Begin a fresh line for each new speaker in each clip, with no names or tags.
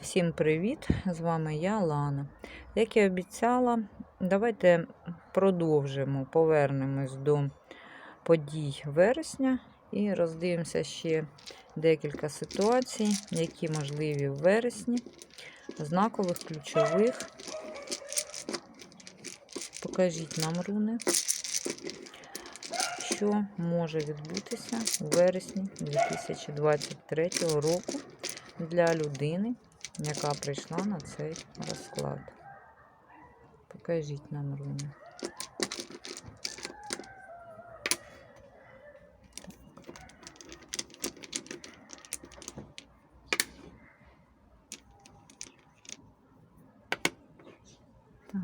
Всім привіт! З вами я, Лана. Як і обіцяла, давайте продовжимо, повернемось до подій вересня і роздивимося ще декілька ситуацій, які можливі в вересні, знакових, ключових. Покажіть нам руни, що може відбутися у вересні 2023 року для людини, яка прийшла на цей розклад. Покажіть нам руни. Так.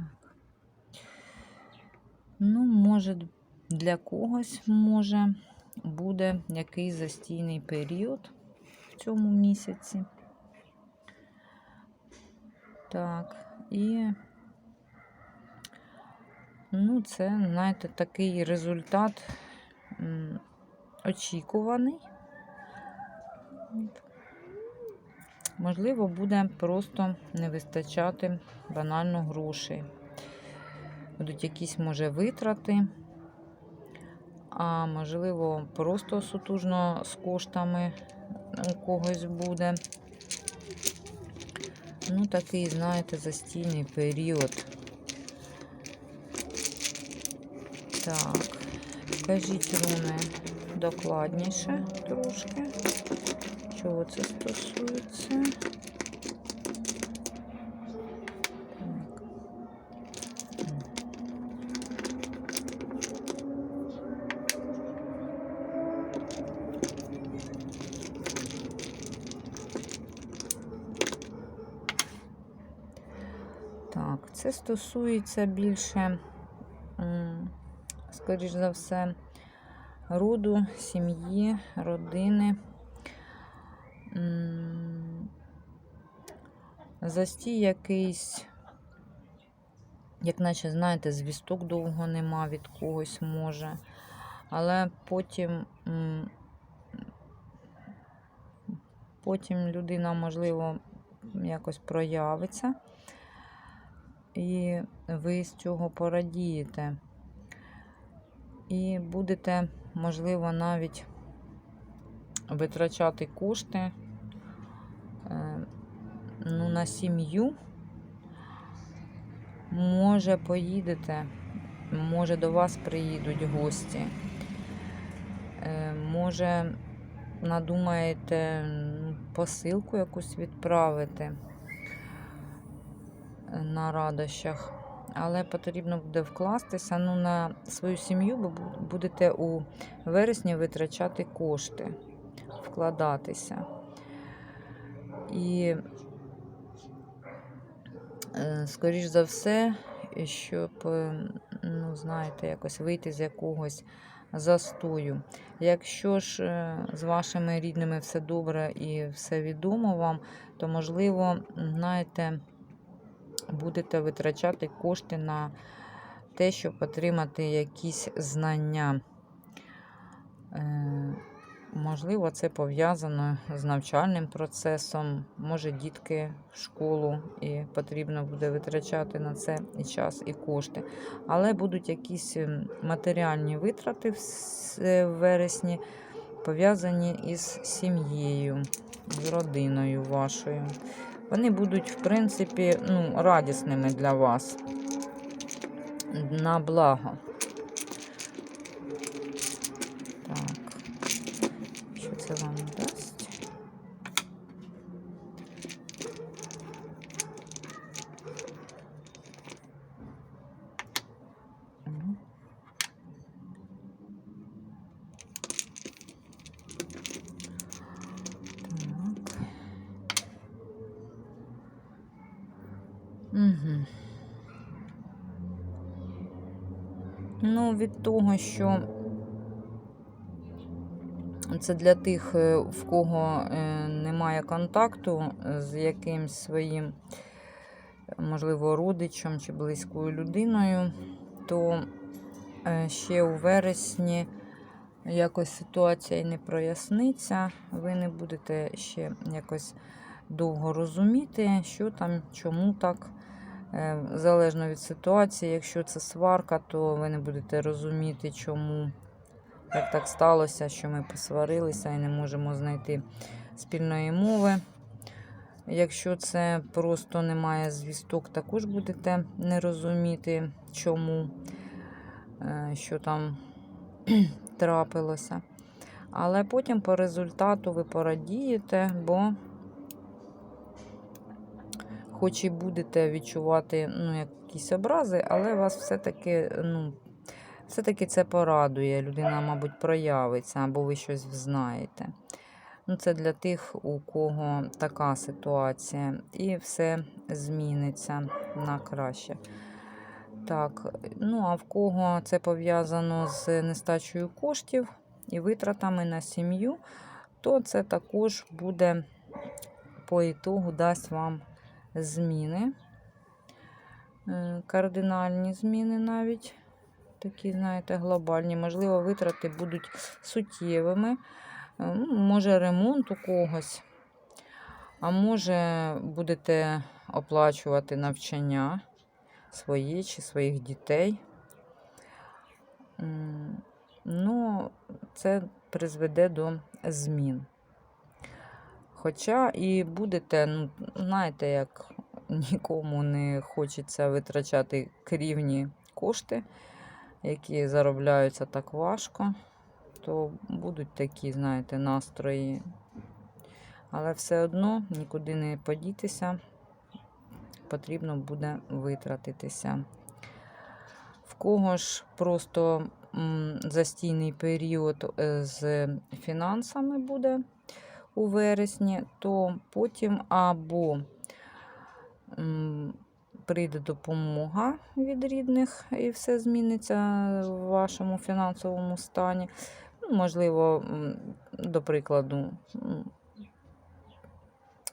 Ну, може, для когось може буде якийсь застійний період в цьому місяці. Так, і ну, це, знаєте, такий результат очікуваний. Можливо, буде просто не вистачати банально грошей. Будуть якісь, може, витрати, а можливо, просто сутужно з коштами у когось буде. Ну, такий, знаєте, застійний період. Так, кажіть руни докладніше трошки. Чого це стосується? Так. Так, це стосується більше, скоріш за все, роду, сім'ї, родини. Застій якийсь, як наче, знаєте, звісток довго нема від когось може. Але потім, потім людина, можливо, якось проявиться і ви з цього порадієте. І будете, можливо, навіть витрачати кошти е, ну, на сім'ю. Може, поїдете, може, до вас приїдуть гості. Е, Може, надумаєте посилку якусь відправити на радощах. Але потрібно буде вкластися. Ну, на свою сім'ю бу- будете у вересні витрачати кошти, вкладатися. І, е, скоріш за все, щоб, ну, знаєте, якось вийти з якогось застою. Якщо ж е, з вашими рідними все добре і все відомо вам, то, можливо, знаєте, будете витрачати кошти на те, щоб отримати якісь знання. Е, Можливо, це пов'язано з навчальним процесом. Може, дітки в школу і потрібно буде витрачати на це і час, і кошти. Але будуть якісь ем, матеріальні витрати е, в вересні, пов'язані із сім'єю, з родиною вашою. Вони будуть, в принципі, ну, радісними для вас. На благо. Так. Що це вам дасть? Мгм. Так. Угу. Ну, від що це для тих, е, в кого е, немає контакту з якимсь своїм, можливо, родичем чи близькою людиною, то е, ще у вересні якось ситуація і не проясниться. Ви не будете ще якось довго розуміти, що там, чому так. Е, Залежно від ситуації, якщо це сварка, то ви не будете розуміти, чому як так сталося, що ми посварилися і не можемо знайти спільної мови. Якщо це просто немає звісток, також будете не розуміти, чому, е, що там трапилося. Але потім по результату ви порадієте, бо хоч і будете відчувати ну, якісь образи, але вас все-таки ну, все-таки це порадує. Людина, мабуть, проявиться або ви щось взнаєте. Ну, Це для тих, у кого така ситуація, і все зміниться на краще. Так, ну а в кого це пов'язано з нестачею коштів і витратами на сім'ю, то це також буде по ітогу дасть вам зміни, Е, кардинальні зміни навіть, такі, знаєте, глобальні. Можливо, витрати будуть суттєвими. Е, ну, Може, ремонт у когось, а може, будете оплачувати навчання свої чи своїх дітей. Ну, це призведе до змін. Хоча і будете, ну, знаєте, як нікому не хочеться витрачати крівні кошти, які заробляються так важко, то будуть такі, знаєте, настрої. Але все одно нікуди не подітися, потрібно буде витратитися. В кого ж просто м, застійний період е, з фінансами буде у вересні, то потім або прийде допомога від рідних і все зміниться в вашому фінансовому стані. Ну, Можливо, до прикладу,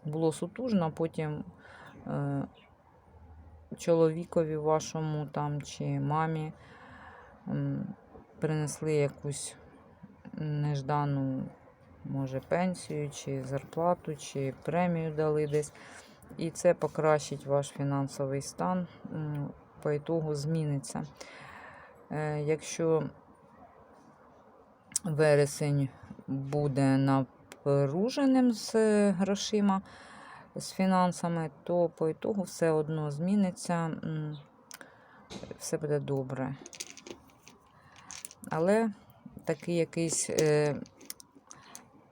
було сутужно, потім е, чоловікові вашому там чи мамі принесли якусь неждану, може, пенсію, чи зарплату, чи премію дали десь. І це покращить ваш фінансовий стан, по ітогу зміниться. Е, Якщо вересень буде напруженим з грошима, з фінансами, то по ітогу все одно зміниться, все буде добре. Але такий якийсь е,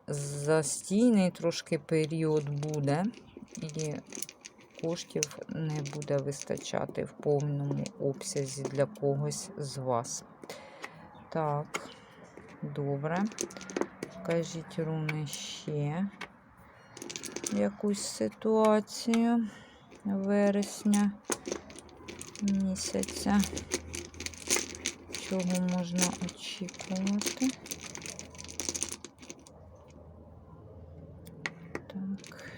застійний трошки період буде, і коштів не буде вистачати в повному обсязі для когось з вас. Так, добре. Кажіть, руни ще якусь ситуацію вересня місяця. Чого можна очікувати? Так.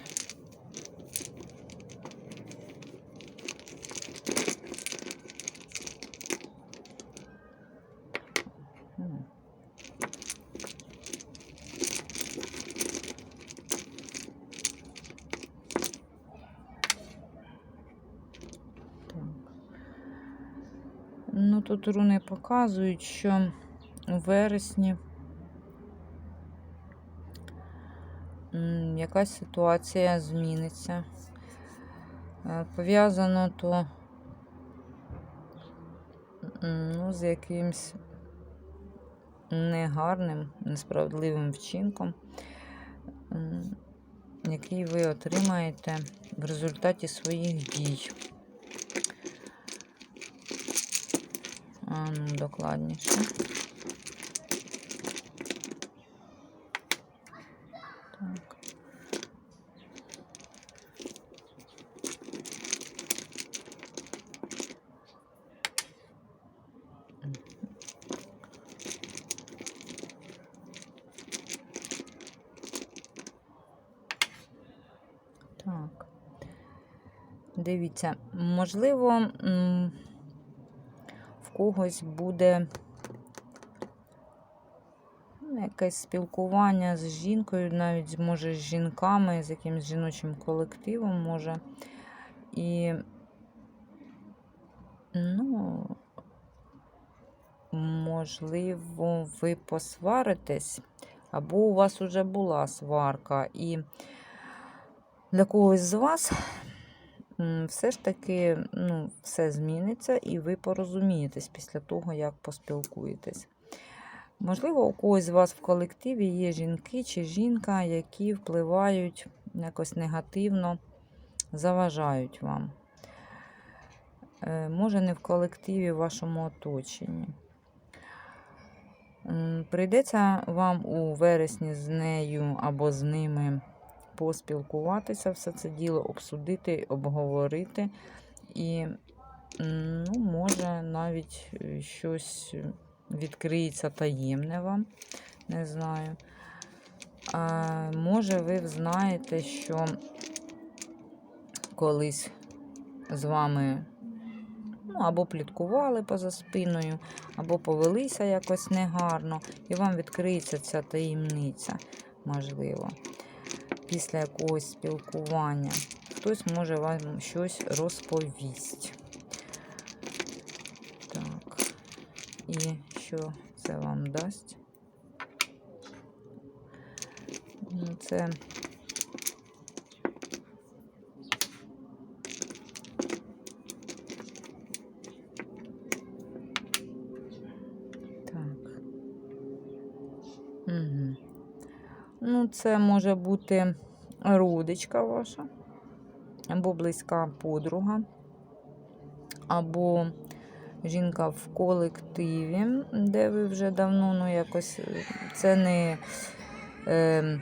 М. Так. Ну, тут руни показують, що у вересні якась ситуація зміниться. Е, Пов'язано то ну, з якимсь негарним, несправедливим вчинком, який ви отримаєте в результаті своїх дій. А, ну, докладніше. Дивіться, можливо, когось буде ну, якесь спілкування з жінкою, навіть може з жінками, з якимось жіночим колективом може. І, ну, можливо, ви посваритесь, або у вас вже була сварка. І для когось з вас все ж таки ну, все зміниться, і ви порозумієтесь після того, як поспілкуєтесь. Можливо, у когось з вас в колективі є жінки чи жінка, які впливають якось негативно, заважають вам. Е, Може, не в колективі, в вашому оточенні. Прийдеться вам у вересні з нею або з ними поспілкуватися, все це діло обсудити, обговорити. І, ну, може, навіть е, щось відкриється таємне вам, не знаю. А, може, ви знаєте, що колись з вами ну, або пліткували поза спиною, або повелися якось негарно, і вам відкриється ця таємниця, можливо, після якогось спілкування. Хтось може вам щось розповість. Так. І що це вам дасть? Ну, Це так. Угу. Ну, це може бути родичка ваша, або близька подруга, або жінка в колективі, де ви вже давно, ну, якось е, це не е,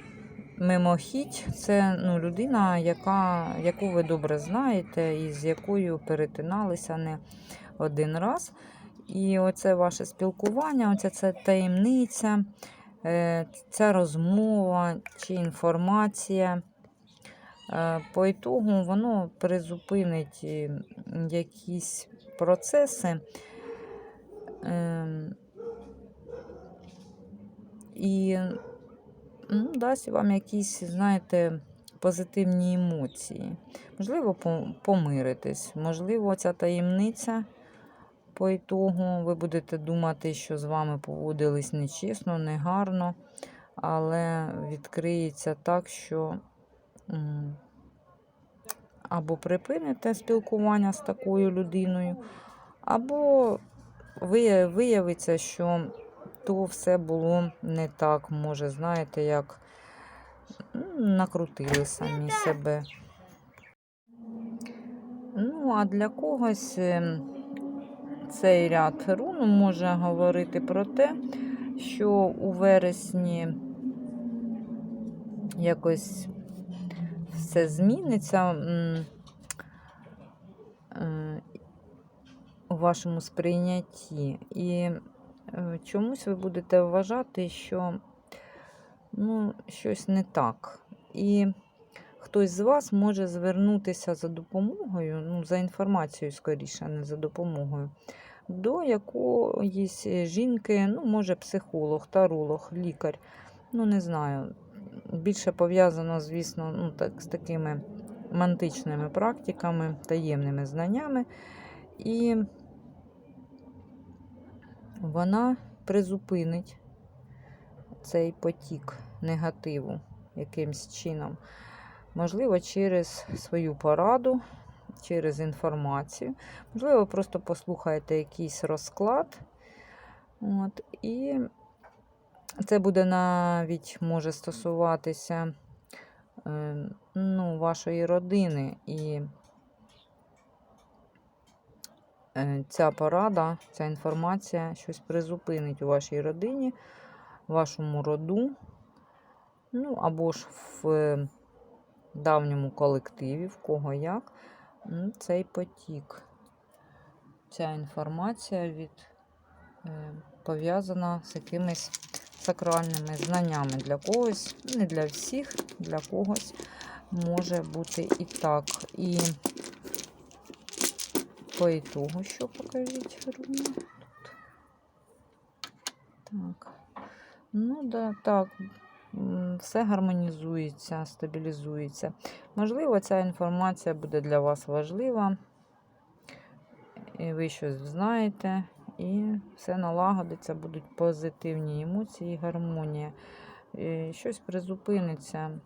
мимохідь, це ну, людина, яка, яку ви добре знаєте, і з якою перетиналися не один раз. І оце ваше спілкування, оця ця таємниця, ця розмова чи інформація. е, По ітогу воно призупинить е, якісь процеси. ем, І ну, дасть вам якісь, знаєте, позитивні емоції. Можливо, по- помиритесь, можливо, ця таємниця по ітогу ви будете думати, що з вами поводились нечесно, негарно, але відкриється так, що або припините спілкування з такою людиною, або виявиться, що то все було не так, може, знаєте, як накрутили самі себе. Ну, а для когось ем, цей ряд рун може говорити про те, що у вересні якось все зміниться е, у вашому сприйнятті. І е, чомусь ви будете вважати, що ну, щось не так. І хтось з вас може звернутися за допомогою, ну, за інформацією скоріше, не за допомогою, до якоїсь жінки, ну, може, психолог, таролог, лікар. Ну, не знаю. Більше пов'язано, звісно, ну, так, з такими мантичними практиками, таємними знаннями. І вона призупинить цей потік негативу якимсь чином. Можливо, через свою пораду, через інформацію. Можливо, просто послухаєте якийсь розклад. От, і це буде навіть може стосуватися е, ну, вашої родини. І е, ця порада, ця інформація щось призупинить у вашій родині, вашому роду, ну або ж в давньому колективі, в кого як, цей потік. Ця інформація від, е, пов'язана з якимись сакральними знаннями для когось, не для всіх, для когось може бути і так. І по ітогу, що покажіть тут. Так. Ну, да, так. Все гармонізується, стабілізується. Можливо, ця інформація буде для вас важлива. І ви щось знаєте, і все налагодиться, будуть позитивні емоції, гармонія. І щось призупиниться.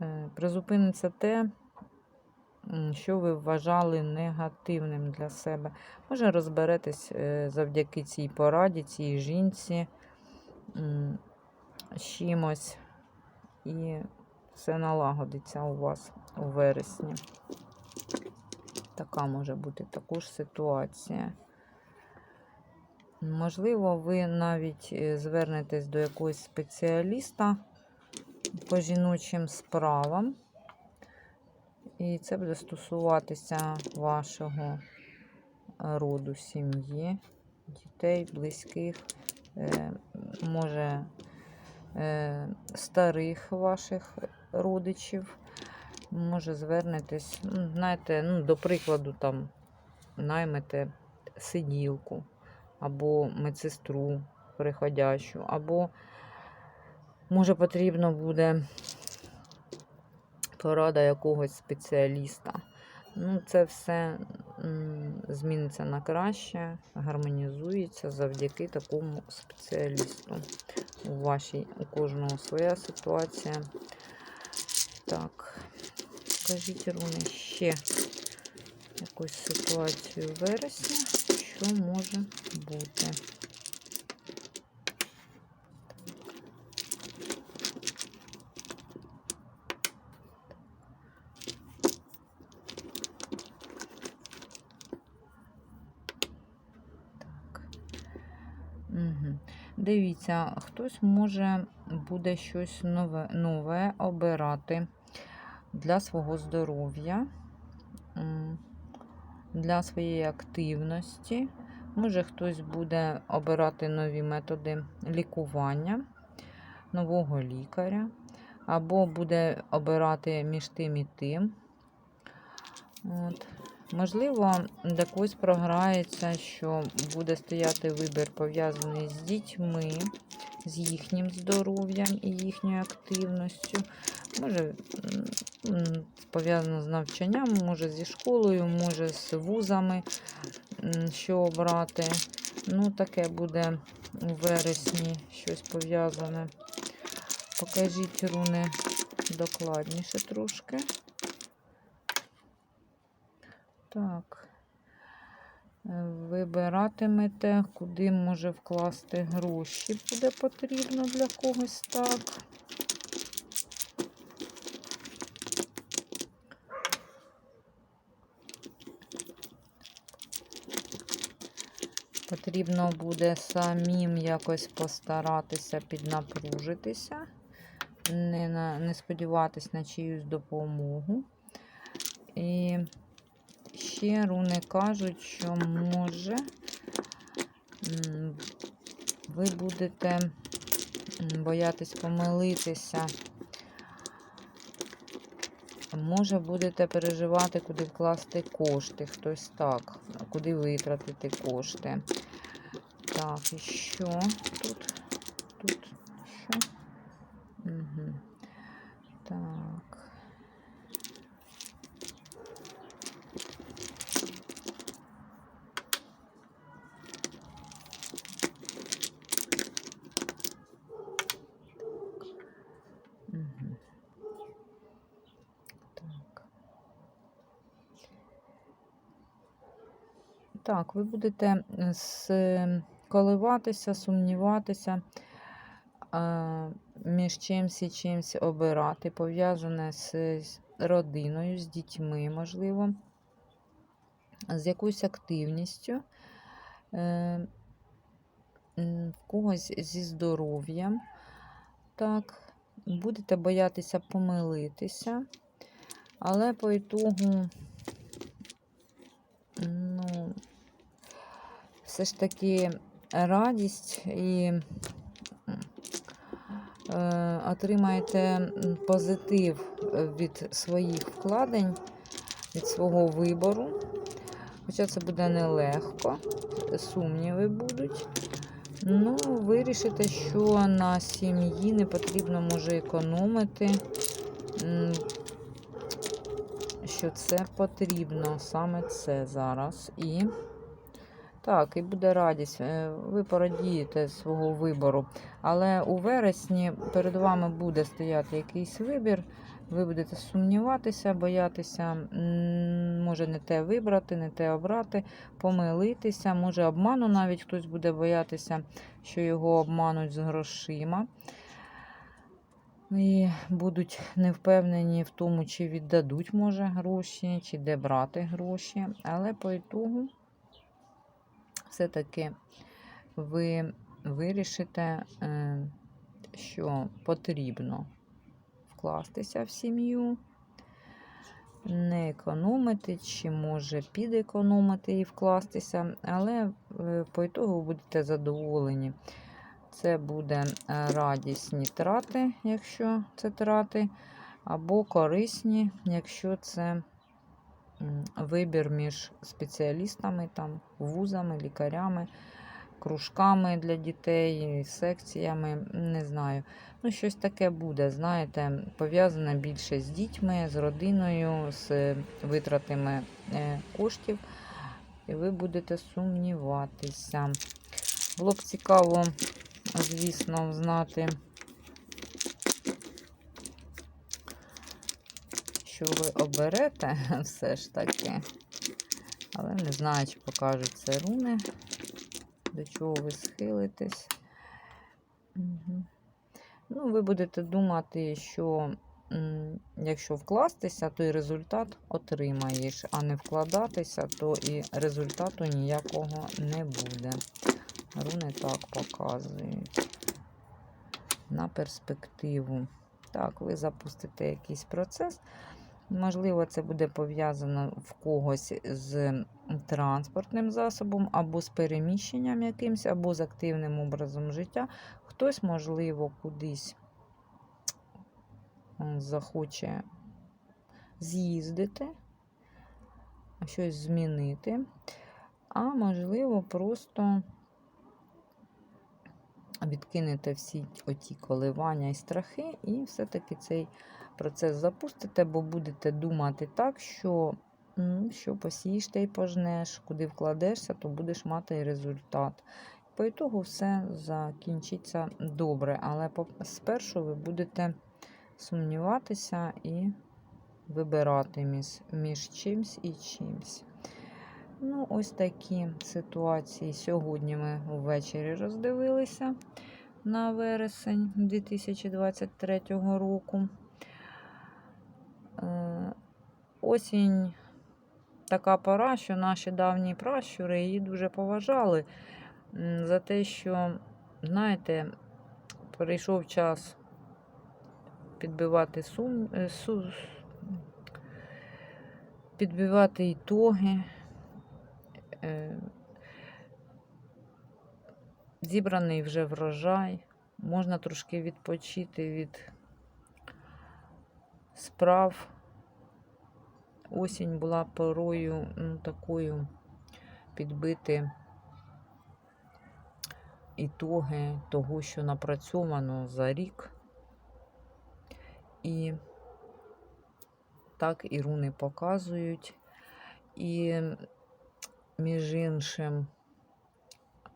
Е, Призупиниться те, що ви вважали негативним для себе. Може, розберетесь е, завдяки цій пораді, цій жінці чимось, і все налагодиться у вас у вересні. Така може бути також ситуація. Можливо, ви навіть е, звернетесь до якогось спеціаліста по жіночим справам. І це буде стосуватися вашого роду сім'ї, дітей, близьких, е, може старих ваших родичів. Може, звернетесь, ну, знаєте, ну, до прикладу, там наймете сиділку або медсестру приходящу, або може потрібно буде порада якогось спеціаліста. Ну, це все зміниться на краще, гармонізується завдяки такому спеціалісту. У вашій, у кожного своя ситуація. Так, кажіть, Руни, ще якусь ситуацію в вересні, що може бути. Так. Угу. Дивіться, хтось може буде щось нове, нове обирати для свого здоров'я, для своєї активності. Може, хтось буде обирати нові методи лікування, нового лікаря, або буде обирати між тим і тим. От. Можливо, для когось програється, що буде стояти вибір пов'язаний з дітьми, з їхнім здоров'ям і їхньою активністю. Може, пов'язано з навчанням, може зі школою, може з вузами, що обрати. Ну, таке буде у вересні щось пов'язане. Покажіть руни докладніше трошки. Так. Е, Вибиратимете, куди може вкласти гроші. Буде потрібно для когось так. Потрібно буде самим якось постаратися піднапружитися, не, на, не сподіватись на чиюсь допомогу. І ще руни кажуть, що може ви будете боятись помилитися. Може, будете переживати, куди вкласти кошти, хтось так, куди витратити кошти. Так, і що тут? Тут що? Угу. Так. Угу. Так. Так, ви будете коливатися, сумніватися, між чимсь і чимсь обирати, пов'язане з родиною, з дітьми, можливо, з якоюсь активністю, е, в когось зі здоров'ям. Так, будете боятися помилитися, але по ітогу, ну, все ж таки радість і е, отримаєте позитив від своїх вкладень, від свого вибору. Хоча це буде нелегко, сумніви будуть. Ну, вирішите, що на сім'ї не потрібно може економити. Що це потрібно саме це зараз. І так, і буде радість. Е, Ви порадієте свого вибору. Але у вересні перед вами буде стояти якийсь вибір. Ви будете сумніватися, боятися, може не те вибрати, не те обрати, помилитися. Може, обману навіть хтось буде боятися, що його обмануть з грошима. І будуть невпевнені в тому, чи віддадуть, може, гроші, чи де брати гроші. Але по ітогу все-таки ви вирішите, е, що потрібно вкластися в сім'ю, не економити, чи може підекономити і вкластися, але е, по ітогу будете задоволені. Це буде е, радісні трати, якщо це трати, або корисні, якщо це вибір між спеціалістами, там, вузами, лікарями, кружками для дітей, секціями, не знаю. Ну, щось таке буде, знаєте, пов'язане більше з дітьми, з родиною, з витратами е, коштів, і ви будете сумніватися. Було б цікаво, звісно, знати, що ви оберете все ж таки. Але не знаю, чи покажуть це руни, до чого ви схилитесь. Угу. Ну, ви будете думати, що якщо вкластися, то і результат отримаєш, а не вкладатися, то і результату ніякого не буде. Руни так показують. На перспективу. Так, ви запустите якийсь процес. Можливо, це буде пов'язано в когось з транспортним засобом, або з переміщенням якимось, або з активним образом життя. Хтось, можливо, кудись захоче з'їздити, щось змінити, а можливо, просто відкинете всі оті коливання і страхи, і все-таки цей процес запустите, бо будете думати так, що що посієш та й пожнеш, куди вкладешся, то будеш мати результат. По ітогу все закінчиться добре, але спершу ви будете сумніватися і вибирати між, між чимсь і чимсь. Ну, ось такі ситуації сьогодні ми ввечері роздивилися на вересень 2023 року. Е, Осінь така пора, що наші давні пращури її дуже поважали за те, що, знаєте, прийшов час підбивати сум, е, підбивати ітоги. Е, Зібраний вже врожай, можна трошки відпочити від справ. Осінь була порою ну, такою підбити ітоги того, що напрацьовано за рік. І так і руни показують. І, між іншим,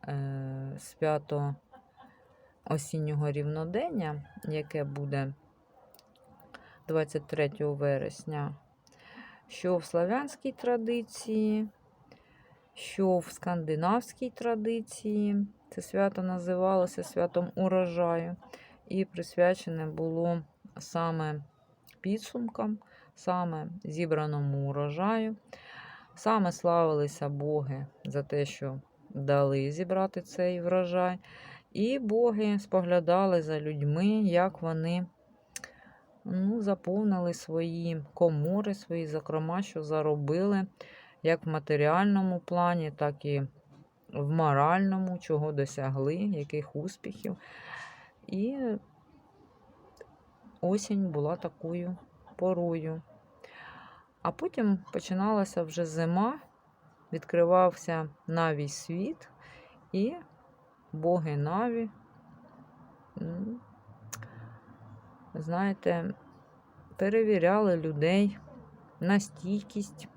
е, свято осіннього рівнодення, яке буде 23 вересня, що в славянській традиції, що в скандинавській традиції. Це свято називалося святом урожаю, і присвячене було саме підсумкам, саме зібраному урожаю. Саме славилися боги за те, що дали зібрати цей врожай. І боги споглядали за людьми, як вони ну, заповнили свої комори, свої закрома, що заробили, як в матеріальному плані, так і в моральному, чого досягли, яких успіхів. І осінь була такою порою. А потім починалася вже зима, відкривався навій світ, і боги Наві, знаєте, перевіряли людей на стійкість,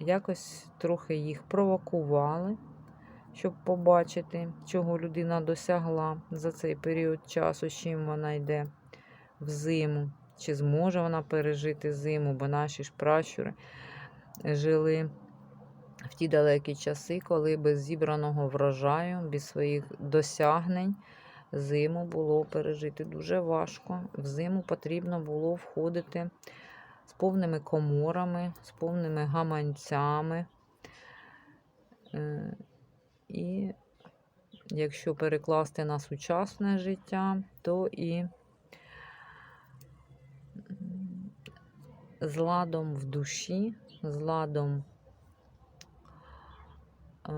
якось трохи їх провокували, щоб побачити, чого людина досягла за цей період часу, з чим вона йде в зиму, чи зможе вона пережити зиму, бо наші ж пращури жили в ті далекі часи, коли без зібраного врожаю, без своїх досягнень зиму було пережити дуже важко. В зиму потрібно було входити з повними коморами, з повними гаманцями. Е, І якщо перекласти на сучасне життя, то і з ладом в душі, з ладом Е,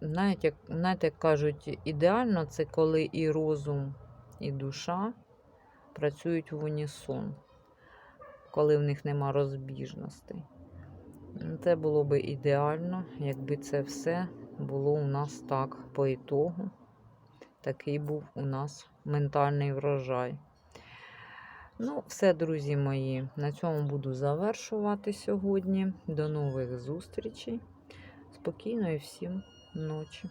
Навіть як, знаєте, як кажуть, ідеально це коли і розум, і душа працюють в унісон, коли в них нема розбіжностей. Це було би ідеально, якби це все було у нас так по ітогу. Такий був у нас ментальний врожай. Ну, все, друзі мої, на цьому буду завершувати сьогодні. До нових зустрічей. Спокійної всім ночі.